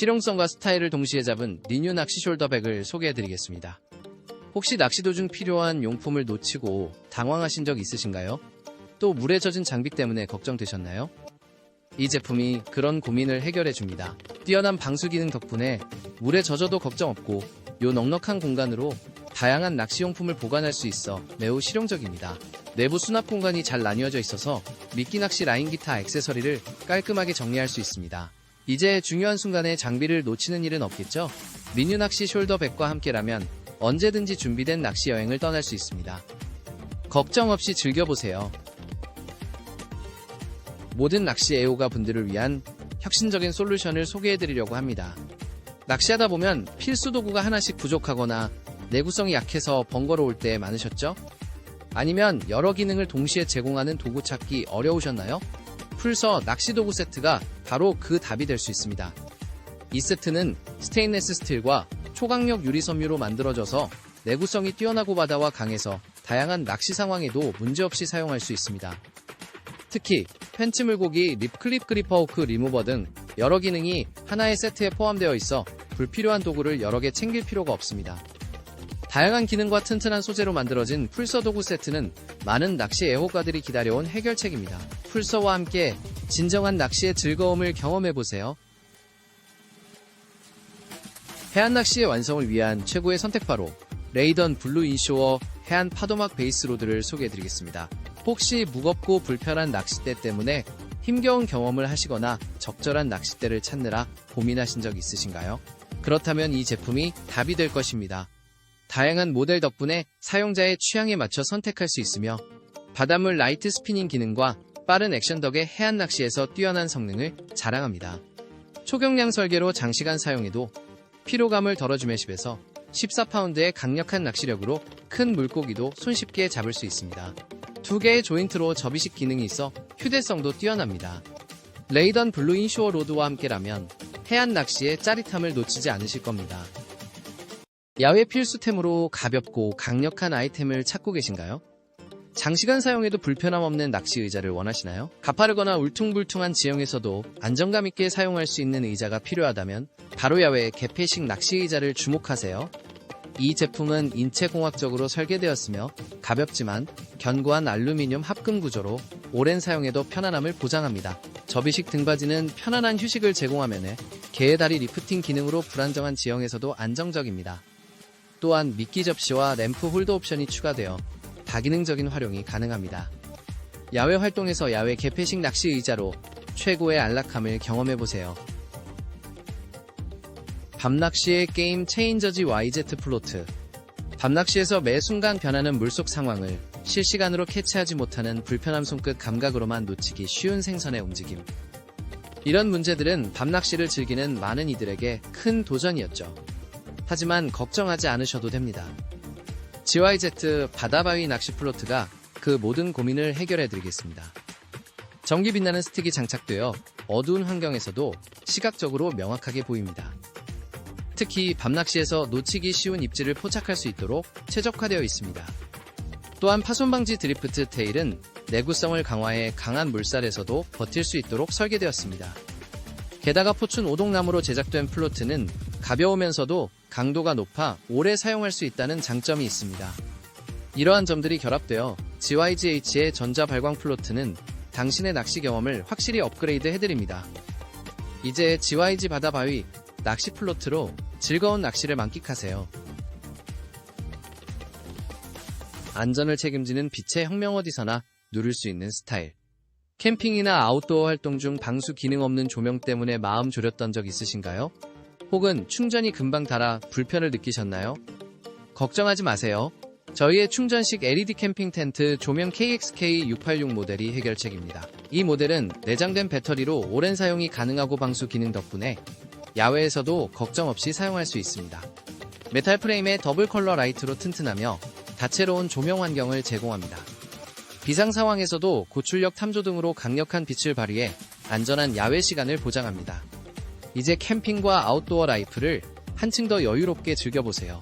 실용성과 스타일을 동시에 잡은 리뉴 낚시 숄더백을 소개해드리겠습니다. 혹시 낚시 도중 필요한 용품을 놓치고 당황하신 적 있으신가요? 또 물에 젖은 장비 때문에 걱정되셨나요? 이 제품이 그런 고민을 해결해 줍니다. 뛰어난 방수 기능 덕분에 물에 젖어도 걱정 없고 요 넉넉한 공간으로 다양한 낚시용품을 보관할 수 있어 매우 실용적입니다. 내부 수납 공간이 잘 나뉘어져 있어서 미끼 낚시 라인 기타 액세서리를 깔끔하게 정리할 수 있습니다. 이제 중요한 순간에 장비를 놓치는 일은 없겠죠? 미뉴 낚시 숄더백과 함께라면 언제든지 준비된 낚시 여행을 떠날 수 있습니다. 걱정 없이 즐겨보세요. 모든 낚시 애호가 분들을 위한 혁신적인 솔루션을 소개해드리려고 합니다. 낚시하다 보면 필수 도구가 하나씩 부족하거나 내구성이 약해서 번거로울 때 많으셨죠? 아니면 여러 기능을 동시에 제공하는 도구 찾기 어려우셨나요? 풀서 낚시 도구 세트가 바로 그 답이 될 수 있습니다. 이 세트는 스테인레스 스틸과 초강력 유리 섬유로 만들어져서 내구성이 뛰어나고 바다와 강에서 다양한 낚시 상황에도 문제없이 사용할 수 있습니다. 특히 펜치 물고기, 립 클립 그리퍼 호크 리무버 등 여러 기능이 하나의 세트에 포함되어 있어 불필요한 도구를 여러 개 챙길 필요가 없습니다. 다양한 기능과 튼튼한 소재로 만들어진 풀서 도구 세트는 많은 낚시 애호가들이 기다려온 해결책입니다. 풀서와 함께 진정한 낚시의 즐거움을 경험해보세요. 해안 낚시의 완성을 위한 최고의 선택 바로 레이던 블루 인쇼어 해안 파도막 베이스 로드를 소개해드리겠습니다. 혹시 무겁고 불편한 낚싯대 때문에 힘겨운 경험을 하시거나 적절한 낚싯대를 찾느라 고민하신 적 있으신가요? 그렇다면 이 제품이 답이 될 것입니다. 다양한 모델 덕분에 사용자의 취향에 맞춰 선택할 수 있으며 바닷물 라이트 스피닝 기능과 빠른 액션 덕에 해안 낚시에서 뛰어난 성능을 자랑합니다. 초경량 설계로 장시간 사용해도 피로감을 덜어주며 집에서 14파운드의 강력한 낚시력으로 큰 물고기도 손쉽게 잡을 수 있습니다. 두 개의 조인트로 접이식 기능이 있어 휴대성도 뛰어납니다. 레이던 블루 인쇼어 로드와 함께라면 해안 낚시의 짜릿함을 놓치지 않으실 겁니다. 야외 필수템으로 가볍고 강력한 아이템을 찾고 계신가요? 장시간 사용해도 불편함 없는 낚시 의자를 원하시나요? 가파르거나 울퉁불퉁한 지형에서도 안정감 있게 사용할 수 있는 의자가 필요하다면 바로 야외 개폐식 낚시 의자를 주목하세요. 이 제품은 인체공학적으로 설계되었으며 가볍지만 견고한 알루미늄 합금 구조로 오랜 사용에도 편안함을 보장합니다. 접이식 등받이는 편안한 휴식을 제공하면에 개의 다리 리프팅 기능으로 불안정한 지형에서도 안정적입니다. 또한 미끼 접시와 램프 홀더 옵션이 추가되어 다기능적인 활용이 가능합니다. 야외 활동에서 야외 개폐식 낚시 의자로 최고의 안락함을 경험해보세요. 밤낚시의 게임 체인저지 YZ 플로트 밤낚시에서 매 순간 변하는 물속 상황을 실시간으로 캐치하지 못하는 불편함 손끝 감각으로만 놓치기 쉬운 생선의 움직임. 이런 문제들은 밤낚시를 즐기는 많은 이들에게 큰 도전이었죠. 하지만 걱정하지 않으셔도 됩니다. GYZ 바다바위 낚시 플로트가 그 모든 고민을 해결해 드리겠습니다. 전기 빛나는 스틱이 장착되어 어두운 환경에서도 시각적으로 명확하게 보입니다. 특히 밤낚시에서 놓치기 쉬운 입질을 포착할 수 있도록 최적화되어 있습니다. 또한 파손 방지 드리프트 테일은 내구성을 강화해 강한 물살에서도 버틸 수 있도록 설계되었습니다. 게다가 포춘 오동나무로 제작된 플로트는 가벼우면서도 강도가 높아 오래 사용할 수 있다는 장점이 있습니다. 이러한 점들이 결합되어 GYGH의 전자 발광 플로트는 당신의 낚시 경험을 확실히 업그레이드 해드립니다. 이제 GYG 바다 바위 낚시 플로트로 즐거운 낚시를 만끽하세요. 안전을 책임지는 빛의 혁명 어디서나 누릴 수 있는 스타일. 캠핑이나 아웃도어 활동 중 방수 기능 없는 조명 때문에 마음 졸였던 적 있으신가요? 혹은 충전이 금방 닳아 불편을 느끼셨나요? 걱정하지 마세요. 저희의 충전식 LED 캠핑 텐트 조명 KXK686 모델이 해결책입니다. 이 모델은 내장된 배터리로 오랜 사용이 가능하고 방수 기능 덕분에 야외에서도 걱정 없이 사용할 수 있습니다. 메탈 프레임의 더블 컬러 라이트로 튼튼하며 다채로운 조명 환경을 제공합니다. 비상 상황에서도 고출력 탐조 등으로 강력한 빛을 발휘해 안전한 야외 시간을 보장합니다. 이제 캠핑과 아웃도어 라이프를 한층 더 여유롭게 즐겨보세요.